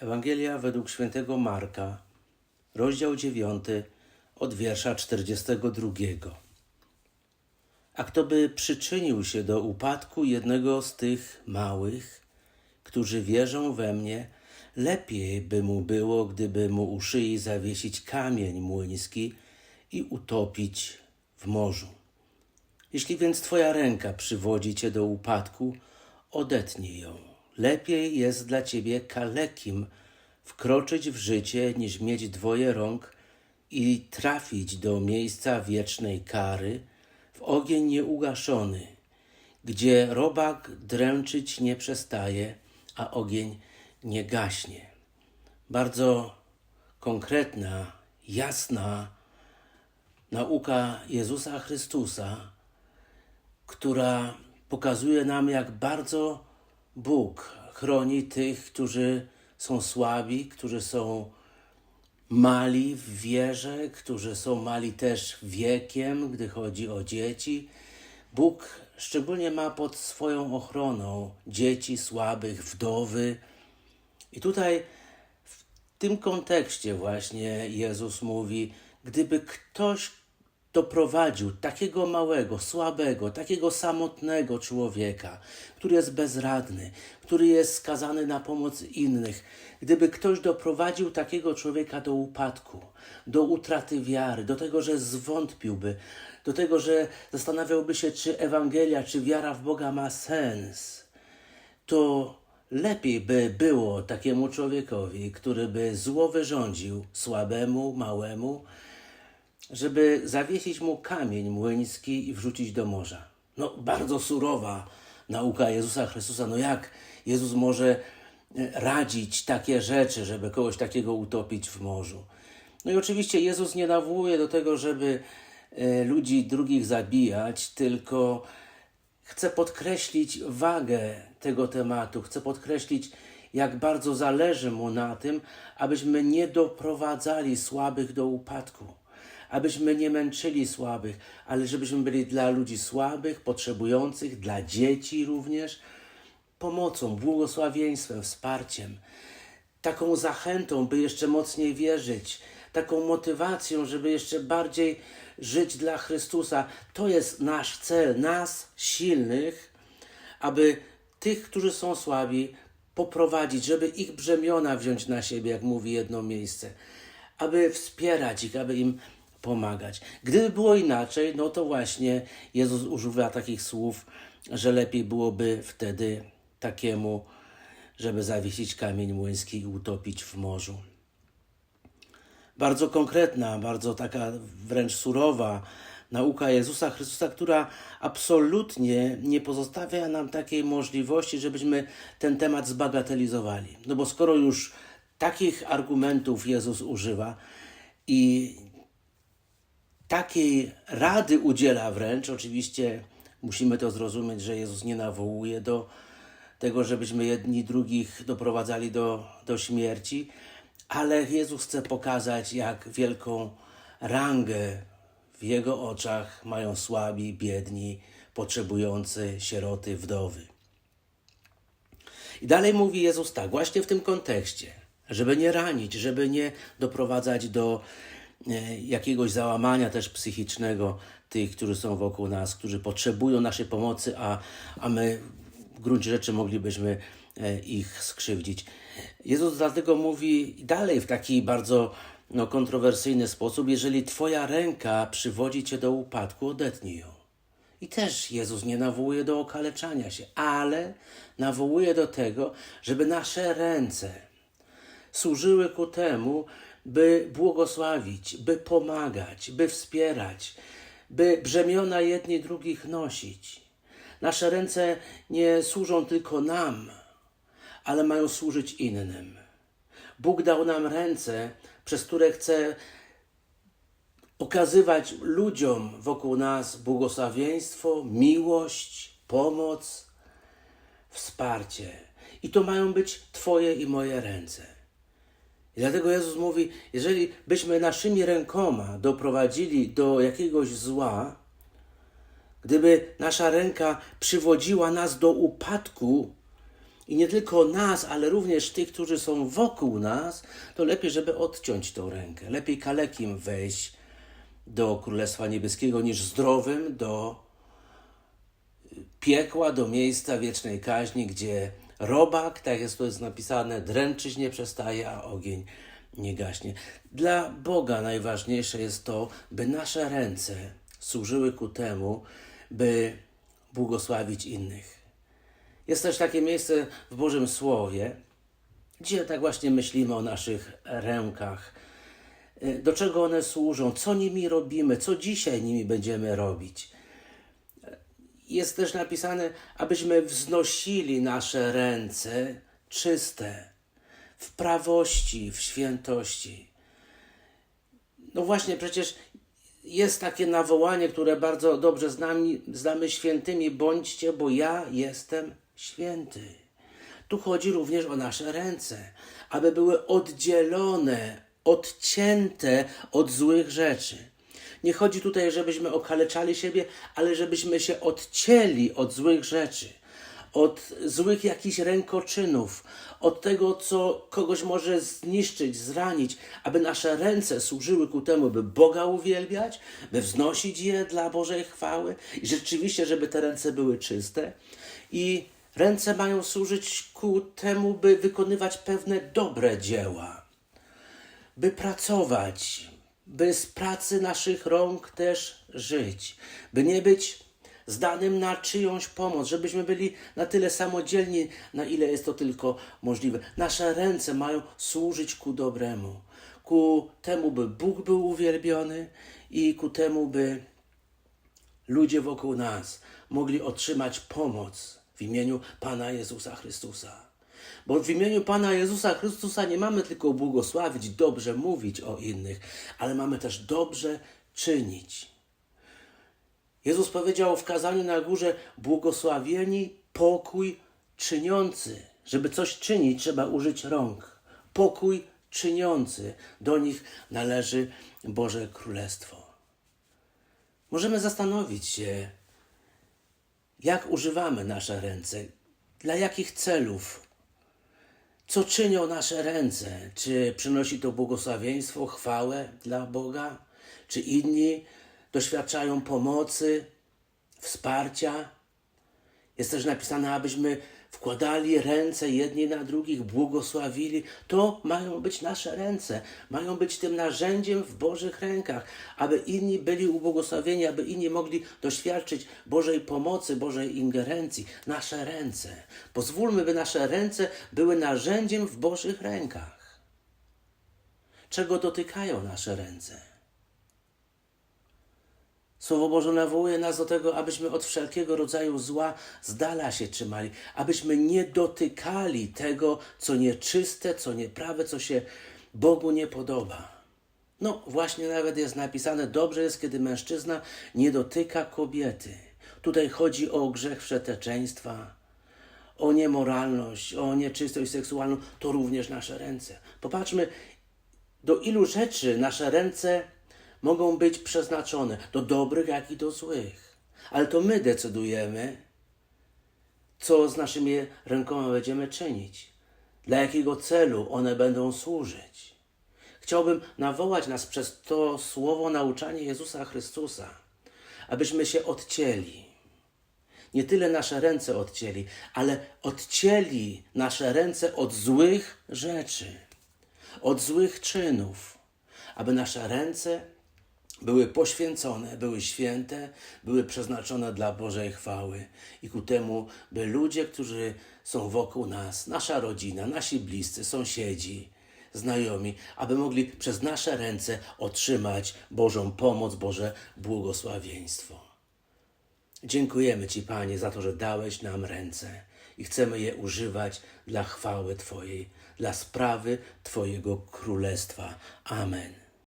Ewangelia według świętego Marka, rozdział 9, od wiersza 42. A kto by przyczynił się do upadku jednego z tych małych, którzy wierzą we mnie, lepiej by mu było, gdyby mu u szyi zawiesić kamień młyński i utopić w morzu. Jeśli więc twoja ręka przywodzi cię do upadku, odetnij ją. Lepiej jest dla ciebie kalekim wkroczyć w życie, niż mieć dwoje rąk i trafić do miejsca wiecznej kary, w ogień nieugaszony, gdzie robak dręczyć nie przestaje, a ogień nie gaśnie. Bardzo konkretna, jasna nauka Jezusa Chrystusa, która pokazuje nam, jak bardzo Bóg chroni tych, którzy są słabi, którzy są mali w wierze, którzy są mali też wiekiem, gdy chodzi o dzieci. Bóg szczególnie ma pod swoją ochroną dzieci słabych, wdowy. I tutaj w tym kontekście właśnie Jezus mówi, gdyby ktoś doprowadził takiego małego, słabego, takiego samotnego człowieka, który jest bezradny, który jest skazany na pomoc innych, gdyby ktoś doprowadził takiego człowieka do upadku, do utraty wiary, do tego, że zwątpiłby, do tego, że zastanawiałby się, czy Ewangelia, czy wiara w Boga ma sens, to lepiej by było takiemu człowiekowi, który by zło wyrządził słabemu, małemu, żeby zawiesić mu kamień młyński i wrzucić do morza. No, bardzo surowa nauka Jezusa Chrystusa. No jak Jezus może e, radzić takie rzeczy, żeby kogoś takiego utopić w morzu? No i oczywiście Jezus nie nawołuje do tego, żeby e, ludzi drugich zabijać, tylko chce podkreślić wagę tego tematu, chce podkreślić, jak bardzo zależy mu na tym, abyśmy nie doprowadzali słabych do upadku abyśmy nie męczyli słabych, ale żebyśmy byli dla ludzi słabych, potrzebujących, dla dzieci również, pomocą, błogosławieństwem, wsparciem, taką zachętą, by jeszcze mocniej wierzyć, taką motywacją, żeby jeszcze bardziej żyć dla Chrystusa. To jest nasz cel, nas silnych, aby tych, którzy są słabi, poprowadzić, żeby ich brzemiona wziąć na siebie, jak mówi jedno miejsce, aby wspierać ich, aby im pomagać. Gdyby było inaczej, no to właśnie Jezus używa takich słów, że lepiej byłoby wtedy takiemu, żeby zawiesić kamień młyński i utopić w morzu. Bardzo konkretna, bardzo taka wręcz surowa nauka Jezusa Chrystusa, która absolutnie nie pozostawia nam takiej możliwości, żebyśmy ten temat zbagatelizowali. No bo skoro już takich argumentów Jezus używa i takiej rady udziela wręcz. Oczywiście musimy to zrozumieć, że Jezus nie nawołuje do tego, żebyśmy jedni drugich doprowadzali do, do śmierci, ale Jezus chce pokazać, jak wielką rangę w Jego oczach mają słabi, biedni, potrzebujący, sieroty, wdowy. I dalej mówi Jezus tak, właśnie w tym kontekście, żeby nie ranić, żeby nie doprowadzać do jakiegoś załamania też psychicznego tych, którzy są wokół nas, którzy potrzebują naszej pomocy, a, a my w gruncie rzeczy moglibyśmy e, ich skrzywdzić. Jezus dlatego mówi dalej w taki bardzo no, kontrowersyjny sposób: jeżeli Twoja ręka przywodzi Cię do upadku, odetnij ją. I też Jezus nie nawołuje do okaleczania się, ale nawołuje do tego, żeby nasze ręce służyły ku temu, by błogosławić, by pomagać, by wspierać, by brzemiona jedni drugich nosić. Nasze ręce nie służą tylko nam, ale mają służyć innym. Bóg dał nam ręce, przez które chce okazywać ludziom wokół nas błogosławieństwo, miłość, pomoc, wsparcie. I to mają być Twoje i moje ręce. I dlatego Jezus mówi, jeżeli byśmy naszymi rękoma doprowadzili do jakiegoś zła, gdyby nasza ręka przywodziła nas do upadku i nie tylko nas, ale również tych, którzy są wokół nas, to lepiej, żeby odciąć tą rękę. Lepiej kalekim wejść do Królestwa Niebieskiego niż zdrowym do piekła, do miejsca wiecznej kaźni, gdzie robak, tak jest to jest napisane, dręczyć nie przestaje, a ogień nie gaśnie. Dla Boga najważniejsze jest to, by nasze ręce służyły ku temu, by błogosławić innych. Jest też takie miejsce w Bożym Słowie, gdzie tak właśnie myślimy o naszych rękach. Do czego one służą, co nimi robimy, co dzisiaj nimi będziemy robić. Jest też napisane, abyśmy wznosili nasze ręce czyste, w prawości, w świętości. No właśnie, przecież jest takie nawołanie, które bardzo dobrze znamy, znamy świętymi, bądźcie, bo ja jestem święty. Tu chodzi również o nasze ręce, aby były oddzielone, odcięte od złych rzeczy. Nie chodzi tutaj, żebyśmy okaleczali siebie, ale żebyśmy się odcięli od złych rzeczy, od złych jakichś rękoczynów, od tego, co kogoś może zniszczyć, zranić, aby nasze ręce służyły ku temu, by Boga uwielbiać, by wznosić je dla Bożej chwały i rzeczywiście, żeby te ręce były czyste. I ręce mają służyć ku temu, by wykonywać pewne dobre dzieła, by pracować, by z pracy naszych rąk też żyć, by nie być zdanym na czyjąś pomoc, żebyśmy byli na tyle samodzielni, na ile jest to tylko możliwe. Nasze ręce mają służyć ku dobremu, ku temu, by Bóg był uwielbiony i ku temu, by ludzie wokół nas mogli otrzymać pomoc w imieniu Pana Jezusa Chrystusa. Bo w imieniu Pana Jezusa Chrystusa nie mamy tylko błogosławić, dobrze mówić o innych, ale mamy też dobrze czynić. Jezus powiedział w kazaniu na górze: Błogosławieni pokój czyniący. Żeby coś czynić, trzeba użyć rąk. Pokój czyniący. Do nich należy Boże Królestwo. Możemy zastanowić się, jak używamy nasze ręce, dla jakich celów co czynią nasze ręce? Czy przynosi to błogosławieństwo, chwałę dla Boga? Czy inni doświadczają pomocy, wsparcia? Jest też napisane, abyśmy wkładali ręce jedni na drugich, błogosławili. To mają być nasze ręce, mają być tym narzędziem w Bożych rękach, aby inni byli ubłogosławieni, aby inni mogli doświadczyć Bożej pomocy, Bożej ingerencji. Nasze ręce. Pozwólmy, by nasze ręce były narzędziem w Bożych rękach. Czego dotykają nasze ręce? Słowo Boże nawołuje nas do tego, abyśmy od wszelkiego rodzaju zła z dala się trzymali, abyśmy nie dotykali tego, co nieczyste, co nieprawe, co się Bogu nie podoba. No, właśnie nawet jest napisane: dobrze jest, kiedy mężczyzna nie dotyka kobiety. Tutaj chodzi o grzech wszeteczeństwa, o niemoralność, o nieczystość seksualną, to również nasze ręce. Popatrzmy, do ilu rzeczy nasze ręce mogą być przeznaczone do dobrych, jak i do złych. Ale to my decydujemy, co z naszymi rękoma będziemy czynić, dla jakiego celu one będą służyć. Chciałbym nawołać nas przez to słowo nauczanie Jezusa Chrystusa, abyśmy się odcięli. Nie tyle nasze ręce odcięli, ale odcięli nasze ręce od złych rzeczy, od złych czynów, aby nasze ręce były poświęcone, były święte, były przeznaczone dla Bożej chwały i ku temu, by ludzie, którzy są wokół nas, nasza rodzina, nasi bliscy, sąsiedzi, znajomi, aby mogli przez nasze ręce otrzymać Bożą pomoc, Boże błogosławieństwo. Dziękujemy Ci, Panie, za to, że dałeś nam ręce i chcemy je używać dla chwały Twojej, dla sprawy Twojego królestwa. Amen.